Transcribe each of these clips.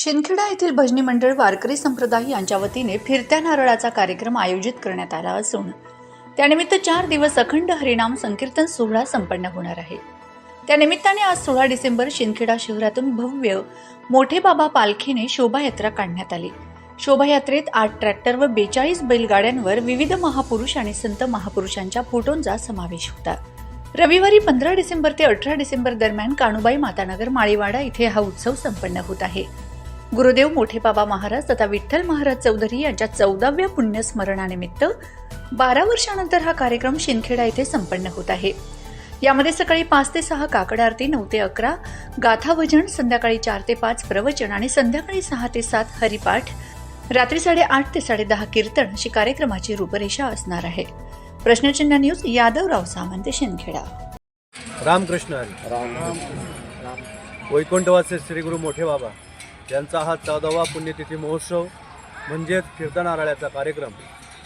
शिंदखेडा येथील भजनी मंडळ वारकरी संप्रदाय यांच्या वतीने फिरत्या नारळाचा कार्यक्रम आयोजित करण्यात आला असून त्यानिमित्त चार दिवस अखंड हरिनाम संकीर्तन सोहळा संपन्न होणार आहे. त्यानिमित्ताने आज सोळा डिसेंबर शिंदखेडा शहरातून भव्य मोठे बाबा पालखीने शोभायात्रा काढण्यात आली. शोभायात्रेत आठ ट्रॅक्टर व बेचाळीस बैलगाड्यांवर विविध महापुरुष आणि संत महापुरुषांच्या फोटोंचा समावेश होता. रविवारी पंधरा डिसेंबर ते अठरा डिसेंबर दरम्यान काणूबाई मातानगर माळीवाडा इथे हा उत्सव संपन्न होत आहे. गुरुदेव मोठे बाबा महाराज तथा विठ्ठल महाराज चौधरी यांच्या चौदाव्या पुण्यस्मरणानिमित्त बारा वर्षानंतर हा कार्यक्रम शिंदखेडा येथे संपन्न होत आहे. यामध्ये सकाळी पाच ते सहा काकड आरती नऊ ते अकरा गाथा भजन संध्याकाळी चार ते पाच प्रवचन आणि संध्याकाळी सहा ते सात हरिपाठ रात्री साडेआठ ते साडेदहा कीर्तन अशी कार्यक्रमाची रूपरेषा असणार आहे. प्रश्नचिन्ह न्यूज यादवराव सामंत शिंदखेडा. रामकृष्ण हरी. वैकुंठवासी श्री गुरु मोठे बाबा. यांचा हा चौदावा पुण्यतिथी महोत्सव म्हणजेच कीर्तनाराळ्याचा कार्यक्रम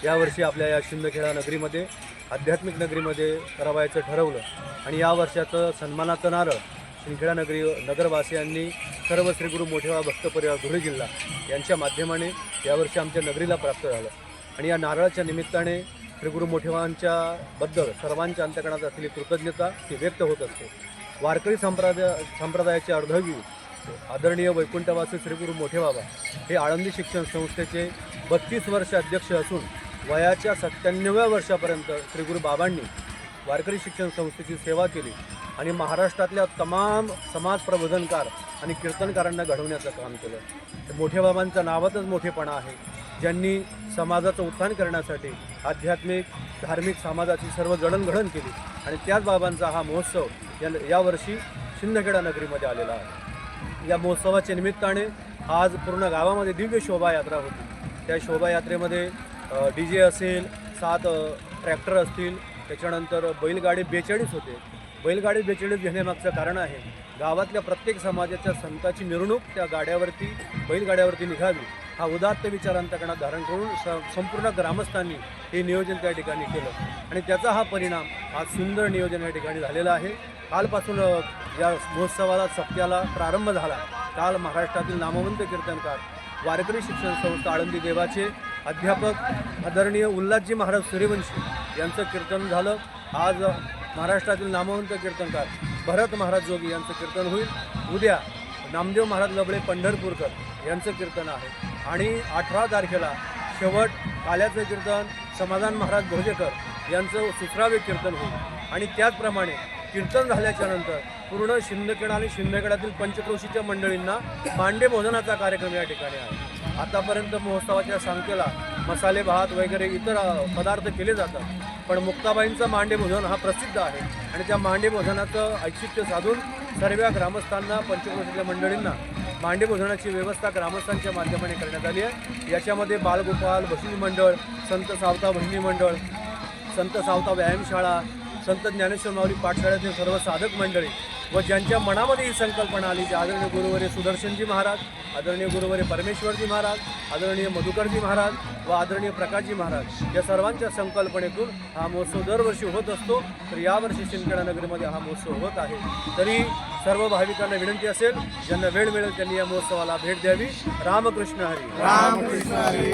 यावर्षी आपल्या या शिंदखेडा नगरीमध्ये आध्यात्मिक नगरीमध्ये करावायचं ठरवलं. आणि या वर्षाचं सन्मानाचं नारळ शिंदखेडा नगरी नगरवासियांनी सर्व श्री गुरु मोठेबा भक्त परिवार धुळे जिल्हा यांच्या माध्यमाने यावर्षी आमच्या नगरीला प्राप्त झालं. आणि या नारळाच्या निमित्ताने श्री गुरु बद्दल सर्वांच्या अंतकणात असलेली कृतज्ञता ती व्यक्त होत असते. वारकरी संप्रदाय संप्रदायाचे अर्धवी आदरणीय वैकुंठवासी श्री गुरु मोठे बाबा हे आळंदी शिक्षण संस्थेचे बत्तीस वर्ष अध्यक्ष असून वयाच्या सत्त्याण्णव्या वर्षापर्यंत श्री गुरु बाबांनी वारकरी शिक्षण संस्थेची सेवा केली आणि महाराष्ट्रातल्या तमाम समाज प्रबोधनकार आणि कीर्तनकारांना घडवण्याचं काम केलं. ते मोठे बाबांचं नावातच मोठेपणा आहे. ज्यांनी समाजाचं उत्थान करण्यासाठी आध्यात्मिक धार्मिक समाजाची सर्व जडणघडण केली आणि त्याच बाबांचा हा महोत्सव या यावर्षी शिंदखेडा नगरीमध्ये आलेला आहे. या महोत्सवाच्या निमित्ताने आज पूर्ण गावामध्ये दिव्य शोभायात्रा होती. त्या शोभायात्रेमध्ये डी जे असेल सात ट्रॅक्टर असतील त्याच्यानंतर बैलगाडी बेचाळीस होते. बैलगाडी बेचाळीस घेण्यामागचं कारण आहे गावातल्या प्रत्येक समाजाच्या संताची मिरवणूक त्या गाड्यावरती बैलगाड्यावरती निघावी हा उदात्त विचार अंतकणात धारण करून स संपूर्ण ग्रामस्थांनी हे नियोजन त्या ठिकाणी केलं. आणि त्याचा हा परिणाम आज सुंदर नियोजन या ठिकाणी झालेला आहे. कालपासून या महोत्सवाला सप्त्याला प्रारंभ झाला. काल महाराष्ट्रातील नामवंत कीर्तनकार वारकरी शिक्षण संस्था आळंदी देवाचे अध्यापक आदरणीय उल्हासजी महाराज सूर्यवंशी यांचं कीर्तन झालं. आज महाराष्ट्रातील नामवंत कीर्तनकार भरत महाराज जोगी यांचं कीर्तन होईल. उद्या नामदेव महाराज लबळे पंढरपूरकर यांचं कीर्तन आहे. आणि अठरा तारखेला शेवट काल्याचं कीर्तन समाधान महाराज भोजेकर यांचं सुसरावे कीर्तन होईल. आणि त्याचप्रमाणे कीर्तन झाल्याच्यानंतर पूर्ण शिंदखेडा आणि शिंदखेड्यातील पंचक्रोशीच्या मंडळींना मांडे भोजनाचा कार्यक्रम या ठिकाणी आहे. आतापर्यंत महोत्सवाच्या सांगतेला मसाले भात वगैरे इतर पदार्थ केले जातात. पण मुक्ताबाईंचं मांडे भोजन हा प्रसिद्ध आहे. आणि त्या मांडे भोजनाचं ऐच्छित्य साधून सर्व ग्रामस्थांना पंचक्रोशीतल्या मंडळींना मांडे भोजनाची व्यवस्था ग्रामस्थांच्या माध्यमाने करण्यात आली आहे. याच्यामध्ये बालगोपाल भजनी मंडळ संत सावता भजनी मंडळ संत सावता व्यायामशाळा संत ज्ञानेश्वर माऊली पाठशाळेतील सर्व साधक मंडळी व ज्यांच्या मनामध्ये ही संकल्पना आली की आदरणीय गुरुवर्य सुदर्शनजी महाराज आदरणीय गुरुवर्य परमेश्वरजी महाराज आदरणीय मधुकरजी महाराज व आदरणीय प्रकाशजी महाराज या सर्वांच्या संकल्पनेतून हा महोत्सव दरवर्षी होत असतो. तर यावर्षी शिंदखेडा नगरीमध्ये हा महोत्सव होत आहे. तरी सर्व भाविकांना विनंती असेल ज्यांना वेळ मिळेल त्यांनी या महोत्सवाला भेट द्यावी. रामकृष्ण हरी. रामकृष्ण हरी.